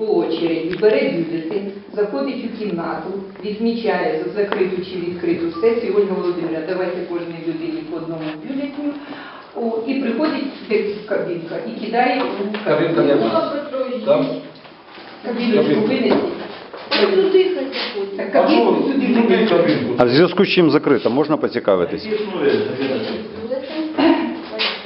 по очереді бере бюлетень, заходить у кімнату, відмічає за закриту чи відкриту сесію. Ольга Володимирівна, давайте кожній людині по одному бюлетню. О, і приходить кабінка і кидає у? Кабіночку Кабінку. Так кабінку туди. А в зв'язку з чим закрита, можна поцікавитись?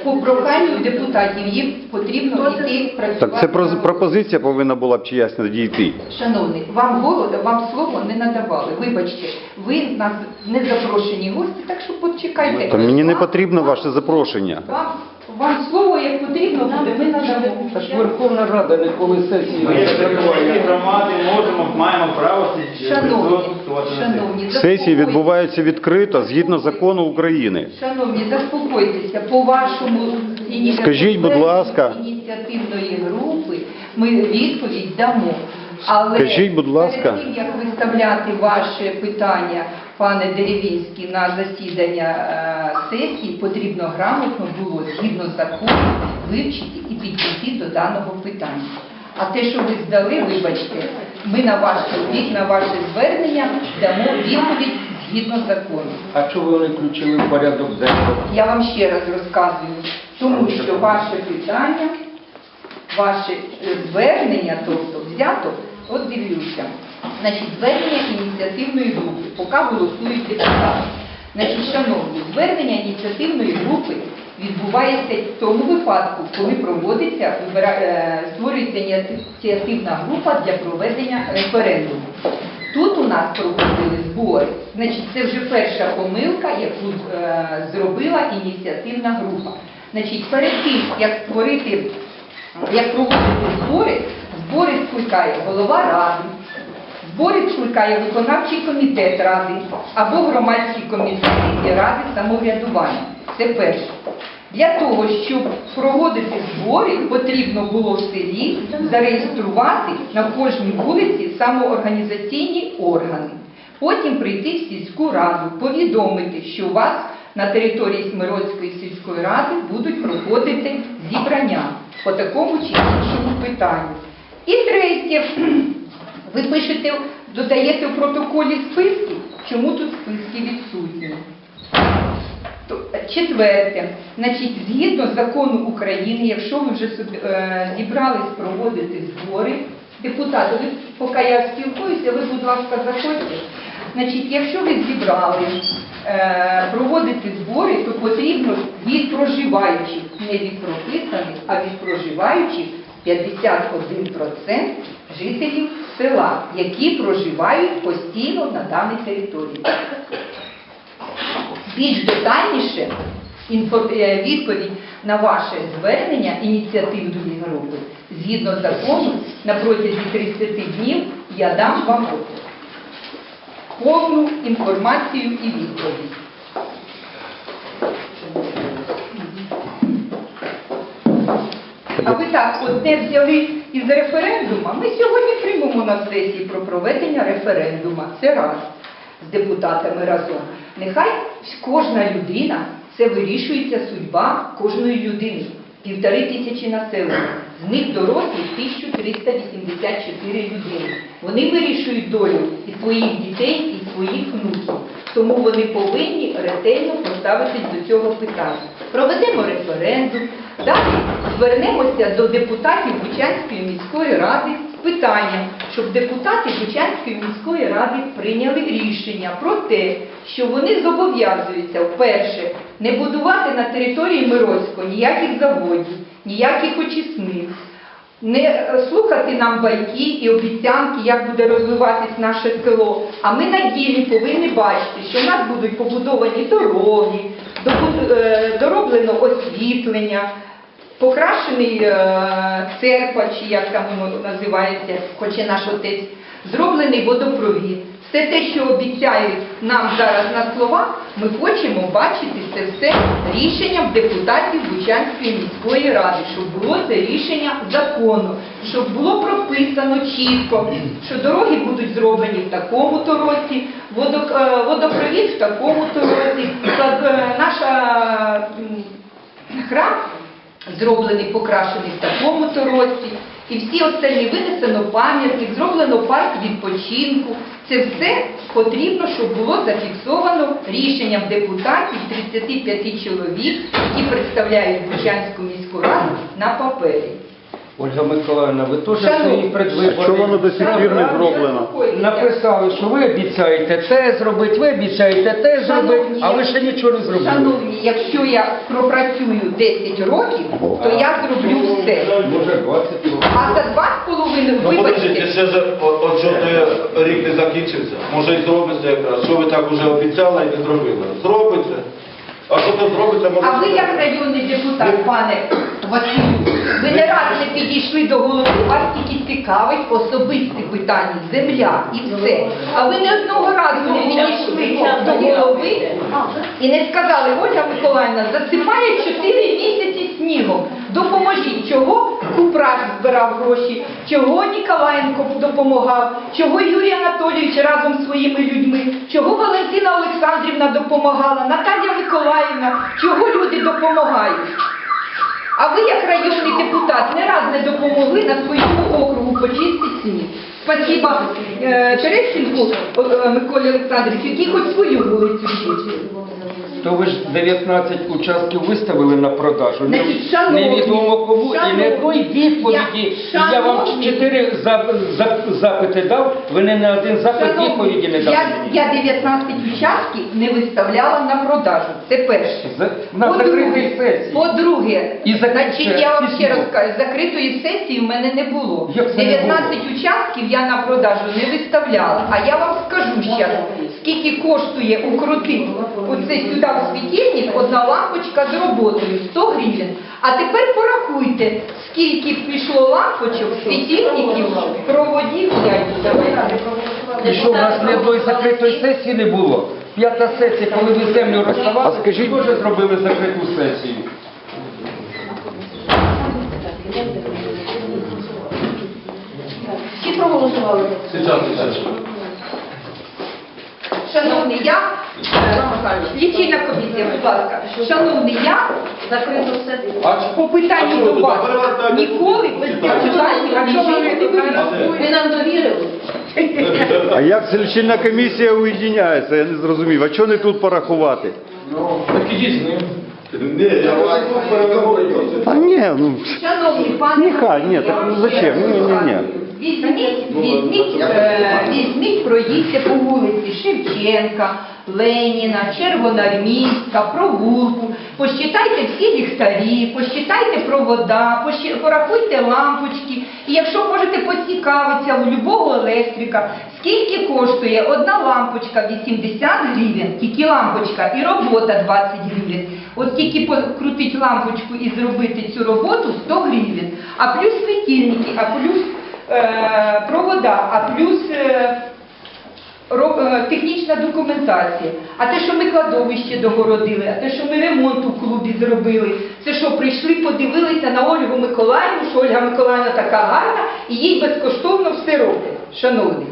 По проханню депутатів їм потрібно йти працювати. Так це про- на- пропозиція повинна була б чиясь надійти. Шановний, вам голода, вам слово не надавали. Вибачте, ви нас не запрошені гості, так що почекайте. Та мені не потрібно ваше запрошення. Вам, вам слово як потрібно буде, ми надамо. Так Верховна Рада не коли сесії. Ми як представники громади можемо, маємо право Шановні, Сесії відбуваються відкрито згідно закону України. Шановні, заспокойтеся, по вашому Скажіть, будь ласка. ініціативної групи ми відповідь дамо. Але Скажіть, будь ласка. перед тим, як виставляти ваше питання, пане Деревінський, на засідання е, сесії, потрібно грамотно було згідно закону вивчити і підійти до даного питання. А те, що ви здали, вибачте, ми на ваш на ваше звернення дамо відповідь згідно закону. А чого ви не включили в порядок денний? Я вам ще раз розказую, тому що ваше питання, ваше е, звернення, тобто взято, от дивлюся, значить, звернення ініціативної групи, поки голосують депутати. Значить, шановні, звернення ініціативної групи відбувається в тому випадку, коли проводиться, е, створюється ініціативна група для проведення референдуму. Тут у нас проводили збори. Значить, це вже перша помилка, яку е, зробила ініціативна група. Значить, перед тим, як створити, як проводити збори, збори скликає голова ради, збори скликає виконавчий комітет ради або громадські і ради самоврядування. Це перше. Для того, щоб проводити збори, потрібно було в селі зареєструвати на кожній вулиці самоорганізаційні органи. Потім прийти в сільську раду, повідомити, що у вас на території Смиродської сільської ради будуть проходити зібрання по такому чи іншому питанню. І третє, ви пишете, додаєте в протоколі списки, чому тут списки відсутні. Четверте, значить, згідно закону України, якщо ви вже е, зібрались проводити збори, депутати, ви, поки я спілкуюся, ви, будь ласка, заходьте. Значить, якщо ви зібрали е, проводити збори, то потрібно від проживаючих, не від прописаних, а від проживаючих 51% жителів села, які проживають постійно на даній території. Більш детальніше е, відповідь на ваше звернення ініціативної групи згідно закону на протязі 30 днів я дам вам повну інформацію і відповідь. Так одне взяли із референдума. Ми сьогодні приймемо на сесії про проведення референдума. Це раз з депутатами разом. Нехай кожна людина, це вирішується судьба кожної людини. Півтори тисячі населення. З них дорослі 1384 людини. Вони вирішують долю і своїх дітей, і своїх внуків. Тому вони повинні ретельно поставитись до цього питання. Проведемо референдум, далі звернемося до депутатів Бучанської міської ради питанням, щоб депутати Бучанської міської ради прийняли рішення про те, що вони зобов'язуються вперше не будувати на території Мироцького ніяких заводів, ніяких очисних, не слухати нам байки і обіцянки, як буде розвиватись наше село. А ми на ділі повинні бачити, що в нас будуть побудовані дороги, е, дороблено освітлення, покрашений е, церква, чи як там воно називається, хоче наш отець, зроблений водопровід. Все те, що обіцяють нам зараз на словах, ми хочемо бачити це все рішенням депутатів Бучанської міської ради, щоб було це рішення закону, щоб було прописано чітко, що дороги будуть зроблені в такому-то році, е, водопровід в такому-то році, е, наша храм зроблений, покрашений в такому-то році. І всі остальні винесено пам'ятник, зроблено парк відпочинку. Це все потрібно, щоб було зафіксовано рішенням депутатів 35 чоловік, які представляють Бучанську міську раду на папері. Ольга Миколаївна, ви теж Шановні. свої предвибори. А чого воно до сих пір не зроблено? Написали, що ви обіцяєте те зробити, ви обіцяєте те зробити, Шановні, а ви ще нічого не зробили. Шановні, якщо я пропрацюю 10 років, то я зроблю все. Може 20 років. А за два з половиною, Ну подождите, вибачте, ще ж от що то рік не закінчився. Може і зробиться якраз. Що ви так уже обіцяли і не зробили? Зробиться. А що то зробиться, може. а ви як районний депутат, пане Василю, ви не раз не підійшли до голови, вас тільки цікавить особисті питання, земля і все. А ви не одного разу не підійшли до голови і не сказали, Ольга Миколаївна, засипає 4 місяці снігом. Допоможіть, чого Купраш збирав гроші, чого Ніколаєнко допомагав, чого Юрій Анатолійович разом з своїми людьми, чого Валентина Олександрівна допомагала, Наталія Миколаївна, чого люди допомагають. А ви, як районний депутат, не раз не допомогли на своєму округу почистити сніг. Спасибо е, Терещенку е, Миколі Олександровичу, який хоч свою вулицю. То ви ж 19 участків виставили на продажу. Не- Значить, шановні, Невідомо кому і шановні, не той відповіді. я- Я вам шановні. чотири зап- зап- запити дав, ви не на один запит Шановні, відповіді не дали я, мені. я 19 участків не виставляла на продажу. Це перше. За- На закритій сесії. По-друге, І закрите значить, я вам ще письмо. раз кажу, закритої сесії в мене не було. Як це не 19 участків я на продажу не виставляла. А я вам скажу ще, скільки коштує укрутити оце сюди в світильник одна лампочка з роботою 100 гривень. А тепер порахуйте, скільки пішло лампочок, світильників, проводів. І що в нас ні одної закритої сесії не було? П'ята сесія, коли ви землю розставали, А скажіть- теж зробили закриту сесію. Всі проголосували. Сейчас, сейчас. Шановний, я, е, лічильна комісія, будь ласка, шановний, я Закрито все. А по питанню до вас ніколи без депутатів А чого ви не Ви нам довірили? А як лічильна комісія уєдиняється? Я не зрозумів. А чого не тут порахувати? Так ідіть з ним. Ні, я вас тут переговорю. А ні, ну пане, Нехай, ні, так ну зачем? Ні, ні, ні. Візьміть, візьміть, е, візьміть, проїдьте по вулиці Шевченка, Леніна, Червоноармійська, провулку, посчитайте всі ліхтарі, посчитайте провода, посчи- порахуйте лампочки. І якщо можете поцікавитися у любого електрика, скільки коштує одна лампочка 80 гривень, тільки лампочка, і робота 20 гривень. От тільки покрутить лампочку і зробити цю роботу 100 гривень, а плюс світильники, а плюс провода, а плюс е, е, технічна документація. А те, що ми кладовище догородили, а те, що ми ремонт у клубі зробили, це що прийшли, подивилися на Ольгу Миколаївну, що Ольга Миколаївна така гарна, і їй безкоштовно все роблять, шановні.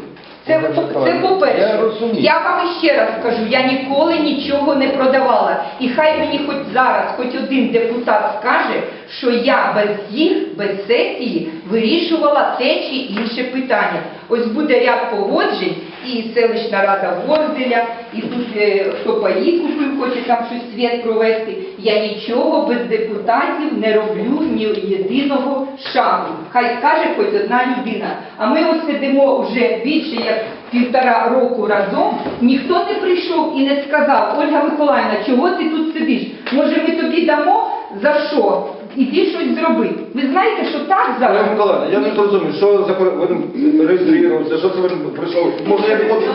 Це, це по-перше. я. Я вам ще раз скажу, я ніколи нічого не продавала. І хай мені хоч зараз, хоч один депутат скаже, що я без їх, без сесії вирішувала те чи інше питання. Ось буде ряд погоджень, і селищна рада Ворзеля, і тут е, хто паї хоче там щось світ провести. Я нічого без депутатів не роблю ні єдиного шагу. Хай скаже хоч одна людина. А ми ось сидимо вже більше як півтора року разом. Ніхто не прийшов і не сказав, Ольга Миколаївна, чого ти тут сидиш? Може ми тобі дамо за що? Іди щось зроби. Ви знаєте, що так зараз? Олег Миколаївна, я не зрозумів, що за ви реєструєтеся, що це ви прийшов? Може я хочу...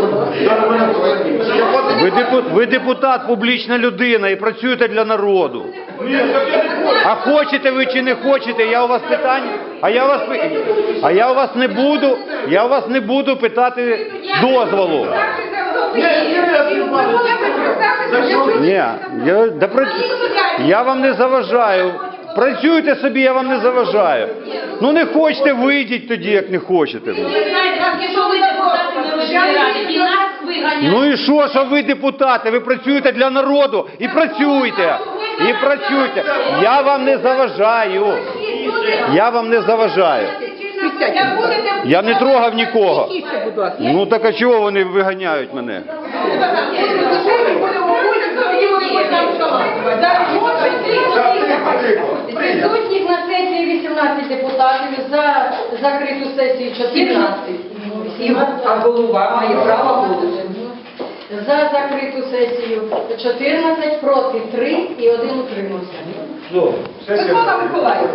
Зараз мене... Ви, депу- ви депутат, публічна людина і працюєте для народу. А хочете ви чи не хочете, я у вас питання, а я у вас пи- а я у вас не буду, я у вас не буду питати дозволу. Ні, я, да, про- я вам не заважаю. Працюйте собі, я вам не заважаю. Ну не хочете, вийдіть тоді, як не хочете. Ви знаєте, тільки що ви депутати Народної Ради, і нас виганяють. Ну і що, що ви депутати? Ви працюєте для народу і працюйте. І працюйте. Я вам не заважаю. Я вам не заважаю. Я не трогав нікого. Ну так а чого вони виганяють мене? Присутніх на сесії 18 депутатів, за закриту сесію 14. І а голова має право голосу. За закриту сесію 14, проти 3 і один утримався. Микола Миколаївич,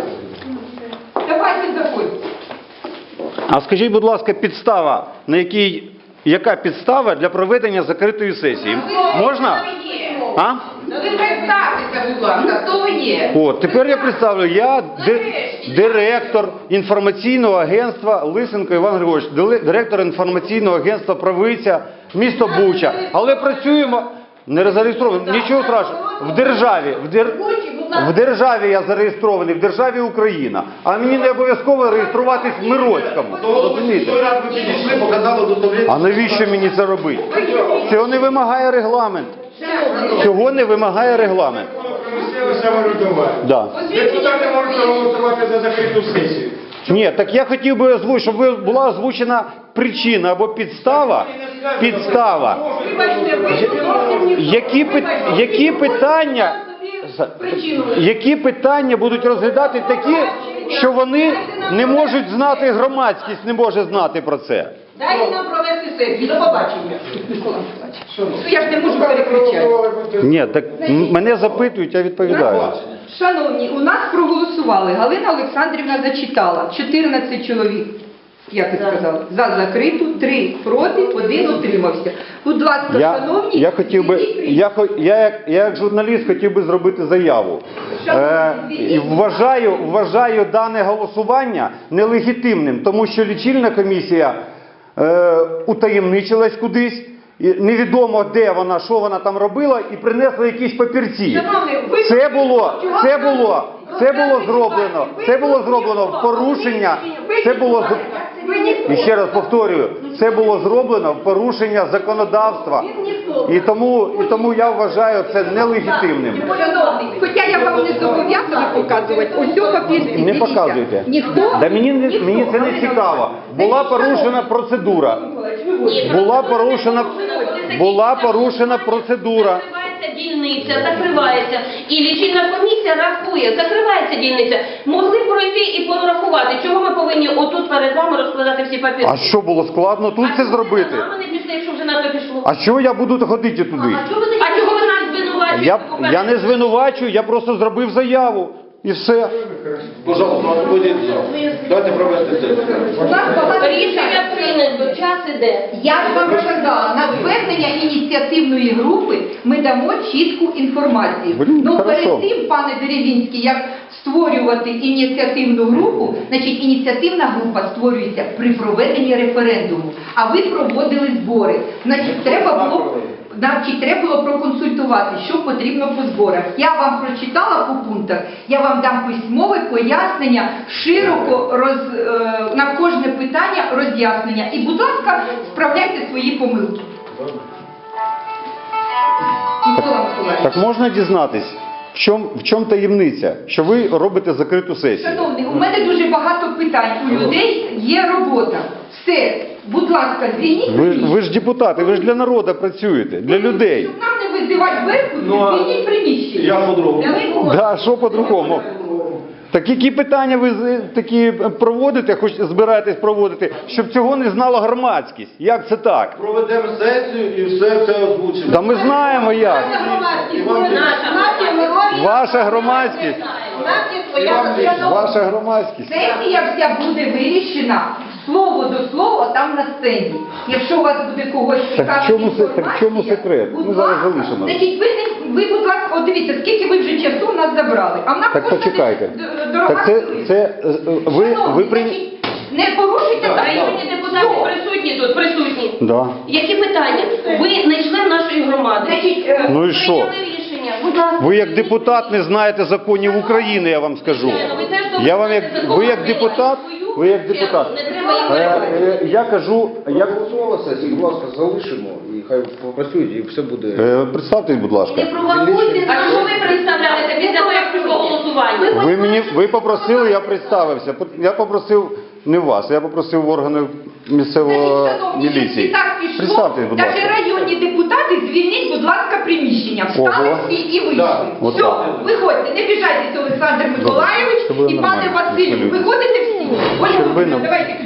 давайте заходьте. А скажіть, будь ласка, підстава, на якій яка підстава для проведення закритої сесії? Можна? А? Ви представтеся, будь ласка, хто ви є? О, тепер я представлю, я ди- директор інформаційного агентства Лисенко Іван Григорович, дили- директор інформаційного агентства Правиця, місто Буча. Але працюємо не зареєстровано, нічого страшного. В державі, в, дер... в державі я зареєстрований, в державі Україна. А мені не обов'язково реєструватись в Мироцькому. Розумієте? Той раз ви підійшли, показали удостоверення. А навіщо мені це робити? Цього не вимагає регламент. Цього не вимагає регламент. Да. Депутати можуть голосувати за закриту сесію. Ні, так я хотів би озвучити, щоб була озвучена причина або підстава. Підстава. Які, які питання, які питання будуть розглядати такі, що вони не можуть знати, громадськість не може знати про це. Дайте нам провести сесію. До побачення. Я ж не можу перекричати. Ні, так мене запитують, я відповідаю. Шановні, у нас проголосували. Галина Олександрівна зачитала 14 чоловік. Як ви сказали, за закриту, 3 проти, один утримався. Будь ласка, Я, шановні, я хотів би, звільніть я, хо- я, як, я як журналіст хотів би зробити заяву. Е, і вважаю, вважаю дане голосування нелегітимним, тому що лічильна комісія е, утаємничилась кудись. І невідомо де вона, що вона там робила, і принесла якісь папірці. Шановний, ви- Це було, це було, це було зроблено, це було зроблено в порушення. Це було і ще раз повторюю, це було зроблено в порушення законодавства. І тому, і тому я вважаю це нелегітимним. Хоча я вам не зобов'язана показувати, ось цього папірці. Не показуйте. Ніхто? Да мені, не- мені це не цікаво. Була порушена процедура. Була порушена, була порушена процедура. Закривається дільниця, закривається. І лічильна комісія рахує, закривається дільниця. Могли пройти і порахувати. Чого ми повинні отут перед вами розкладати всі папіри? А що було складно тут це зробити? А не пішли, якщо вже на то пішло. А що я буду ходити туди? А чого ви, а чого ви нас звинувачуєте? Я, я не звинувачую, я просто зробив заяву. І все. Пожалуйста, в зал. Дайте провести сесію. У нас багато Рішення прийнято, час іде. Я ж вам сказала, на звернення ініціативної групи ми дамо чітку інформацію. Блін, ну хорошо. перед тим, пане Деревінський, як створювати ініціативну групу, значить ініціативна група створюється при проведенні референдуму, а ви проводили збори. Значить, треба було Значить, треба було проконсультувати, що потрібно по зборах. Я вам прочитала по пунктах, я вам дам письмове пояснення, широко роз, е, на кожне питання роз'яснення. І, будь ласка, справляйте свої помилки. Микола Миколаївич. Так можна дізнатись, в чому в чому таємниця, що ви робите закриту сесію? Шановний, у мене дуже багато питань. У людей є робота. Все, будь ласка, звільніть. Ви, ви ж депутати, ви ж для народу працюєте, для людей. Щоб нам не визивати зверху, Ну, а звільніть приміщення. Я по-другому. Да, що по-другому? Так які питання ви з- такі проводите, хоч збираєтесь проводити, щоб цього не знала громадськість? Як це так? Проведемо сесію і все це озвучимо. Да ми знаємо як. Ваша громадськість. Ваша громадськість. Сесія вся буде вирішена слово до слова там на сцені. Якщо у вас буде когось чому се- так в чому секрет? будь Ми зараз ласка. залишимо. Значить, ви, не, ви, будь ласка, от дивіться, скільки ви вже часу в нас забрали. А в нас Так почекайте. д- дорога Так це, хвилина. це е, ви, ви Шановні, при... значить, Не порушуйте Районні депутати Все. присутні тут, присутні. Да. Які питання? Ви не член нашої громади. Значить, е, Ну і що? Прийняли. Будь ласка. Ви як депутат не знаєте законів України, я вам скажу. Ну, ви теж Я вам як знаєте ви як депутат, ви як депутат. Не треба їх Е, е, Я кажу, я Голосувала сесія, будь ласка, залишимо і хай попрацюють, і все буде. Е, представтесь, будь Не ласка. провокуйте, а що ви представляєте після того, як пройшло голосування? Ви мені ви попросили, я представився. Я попросив не вас, я попросив органи місцевого міліції. Представтесь, будь Навіть ласка. районні депутати, звільніть, будь ласка, приміщення. Встали Ого. всі і вийшли. Да, Все, виходьте, не біжайтеся, Олександр Миколайович Це буде і пане нормально, Василю. абсолютно. Виходите всі. Не-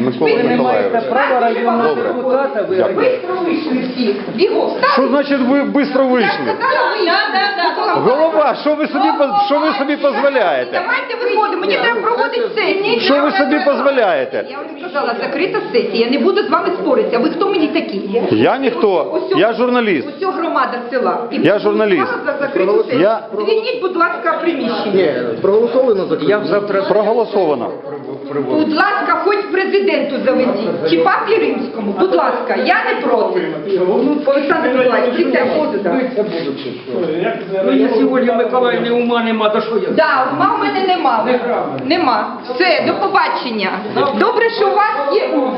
Микола Миколаївич. маєте права районного Добре. депутата виграти. Всі. Бігом. Що значить ви швидко вийшли? Голова, що ви собі поз- що ви собі дозволяєте? Давайте виходимо, мені треба проводити сесію. Що ви собі дозволяєте? Я вам сказала, закрита сесія, я не буду з вами споритися. Ви хто мені такі? Я ніхто, Усьо- я журналіст. Усьо громада села. І Я журналіст. за закриту сесію. Я- Звільніть, будь ласка, приміщення. Ні, проголосовано закриття. Я завтра Проголосовано. Будь ласка, хоч президенту заведіть, чи папі римському, будь ласка, я не проти. Олександр Миколаївич, присядьте сюди. Ну, Я сьогодні Миколаївни ума нема, то що я? Да, ума в мене нема. Нема. Все, до побачення. Добре, що у вас є ум.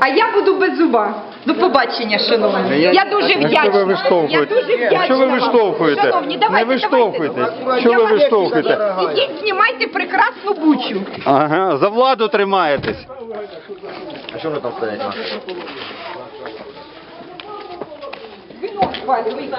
А я буду без зуба. До побачення, шановні. Я дуже вдячна. Що ви виштовхуєте? Я дуже вдячна Що ви вам. виштовхуєте? Шановні, Не давайте, виштовхуйте. давайте. Що Я ви виштовхуєте? Ідіть, знімайте прекрасну бучу. Ага, за владу тримаєтесь. А що ви там стоять? Вино, Валя, вийди.